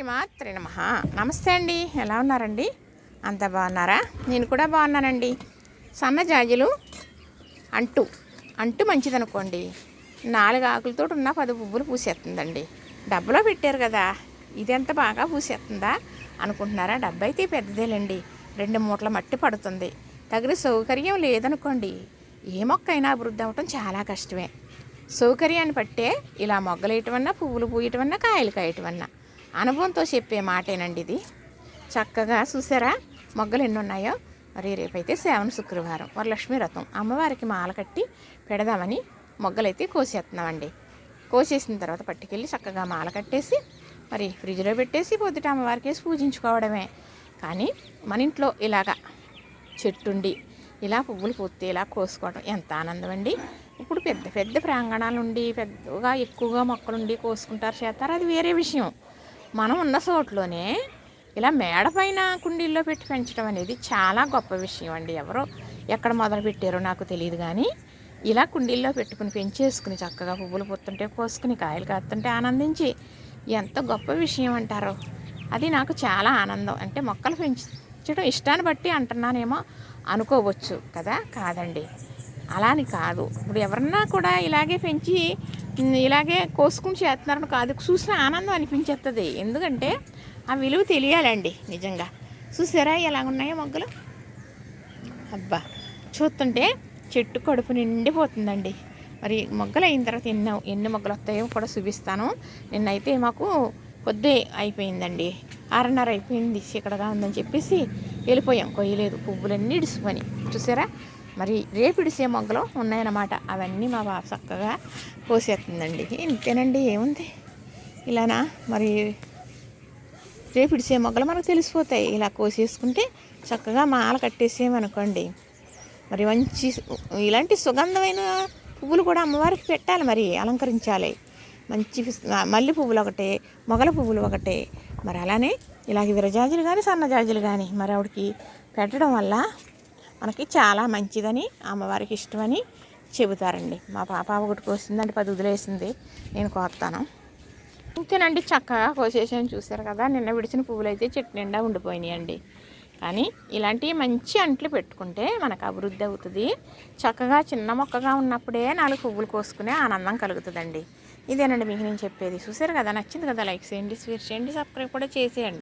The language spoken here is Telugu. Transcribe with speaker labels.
Speaker 1: శ్రీమాత్రి నమ. నమస్తే అండి. ఎలా ఉన్నారండి? అంత బాగున్నారా? నేను కూడా బాగున్నానండి. సన్న జాజులు అంటు. అంటు మంచిదనుకోండి. నాలుగు ఆకులతో ఉన్న పది పువ్వులు పూసేస్తుందండి. డబ్బలో పెట్టారు కదా. ఇది ఎంత బాగా పూసేస్తుందా అనుకుంటున్నారా? డబ్బు అయితే పెద్దదేలండి. రెండు మూటల మట్టి పడుతుంది. తగిన సౌకర్యం లేదనుకోండి. ఏ మొక్క అయినా అభివృద్ధి అవ్వటం చాలా కష్టమే. సౌకర్యాన్ని పట్టే ఇలా మొగ్గలేయటమన్నా పువ్వులు పూయటమన్నా కాయలు కాయటమన్నా. అనుభవంతో చెప్పే మాటేనండి ఇది. చక్కగా చూసారా? మొగ్గలు ఎన్ని ఉన్నాయో మరి రేపైతే శ్రావణ శుక్రవారం వరలక్ష్మి రథం అమ్మవారికి మాల కట్టి పెడదామని మొగ్గలైతే కోసేస్తున్నామండి. కోసేసిన తర్వాత పట్టుకెళ్ళి చక్కగా మాల కట్టేసి మరి ఫ్రిడ్జ్లో పెట్టేసి పొద్దుట అమ్మవారికి వేసి పూజించుకోవడమే. కానీ మన ఇంట్లో ఇలాగా చెట్టుండి ఇలా పువ్వులు పూస్తే ఇలా కోసుకోవడం ఎంత ఆనందం అండి ఇప్పుడు పెద్ద పెద్ద ప్రాంగణాలు ఉండి పెద్దగా ఎక్కువగా మొక్కలుండి కోసుకుంటారు చేస్తారు. అది వేరే విషయం. మనం ఉన్న చోట్లోనే ఇలా మేడ పైన కుండీల్లో పెట్టి పెంచడం అనేది చాలా గొప్ప విషయం అండి. ఎవరో ఎక్కడ మొదలు పెట్టారో నాకు తెలియదు కానీ ఇలా కుండీల్లో పెట్టుకుని పెంచేసుకుని చక్కగా పువ్వులు పుత్తుంటే కోసుకుని కాయలు కాస్తుంటే ఆనందించి ఎంత గొప్ప విషయం అంటారో. అది నాకు చాలా ఆనందం. అంటే మొక్కలు పెంచడం ఇష్టాన్ని బట్టి అంటున్నానేమో అనుకోవచ్చు కదా? కాదండి. అలా అని కాదు. ఇప్పుడు ఎవరన్నా కూడా ఇలాగే పెంచి ఇలాగే కోసుకుని చేస్తున్నారని కాదు చూసిన ఆనందం అనిపించేస్తుంది ఎందుకంటే ఆ విలువ తెలియాలండి నిజంగా. చూసారా ఎలా ఉన్నాయో మొగ్గలు? అబ్బా చూస్తుంటే చెట్టు కడుపు నిండిపోతుందండి. మరి మొగ్గలు అయిన తర్వాత ఎన్నో ఎన్ని మొగ్గలు వస్తాయో కూడా చూపిస్తాను. నిన్నైతే మాకు పొద్దే అయిపోయిందండి. ఆరున్నర అయిపోయింది చీకటగా ఉందని చెప్పేసి వెళ్ళిపోయాం. కొయ్యలేదు పువ్వులన్నీ ఇడుసుకొని. చూసారా? మరి రేపిడి ఇడిసే మొగ్గలు ఉన్నాయన్నమాట. అవన్నీ మా బాబు చక్కగా కోసేస్తుందండి. ఇంతేనండి ఏముంది? ఇలానా? మరి రేపిడి మొగ్గలు మనకు తెలిసిపోతాయి. ఇలా కోసేసుకుంటే చక్కగా మాల కట్టేసేమనుకోండి. మరి మంచి ఇలాంటి సుగంధమైన పువ్వులు కూడా అమ్మవారికి పెట్టాలి మరి అలంకరించాలి. మంచి మల్లె పువ్వులు ఒకటే మొగల పువ్వులు ఒకటే. మరి అలానే ఇలాగ విరజాజులు కానీ సన్నజాజులు కానీ మరి ఆవిడకి పెట్టడం వల్ల మనకి చాలా మంచిదని అమ్మవారికి ఇష్టమని చెబుతారండి. మా పాప ఒకటి కోసిందంటే పది వదిలేసింది. నేను కోస్తాను. ఇంతేనండి చక్కగా కోసేసాను. చూసారు కదా నిన్న విడిచిన పువ్వులు అయితే చెట్టు నిండా ఉండిపోయినాయండి. కానీ ఇలాంటి మంచి అంట్లు పెట్టుకుంటే మనకు అభివృద్ధి అవుతుంది. చక్కగా చిన్న మొక్కగా ఉన్నప్పుడే నాలుగు పువ్వులు కోసుకునే ఆనందం కలుగుతుందండి. ఇదేనండి మీకు నేను చెప్పేది. చూసారు కదా నచ్చింది కదా లైక్ చేయండి షేర్ చేయండి సబ్స్క్రైబ్ కూడా చేసేయండి.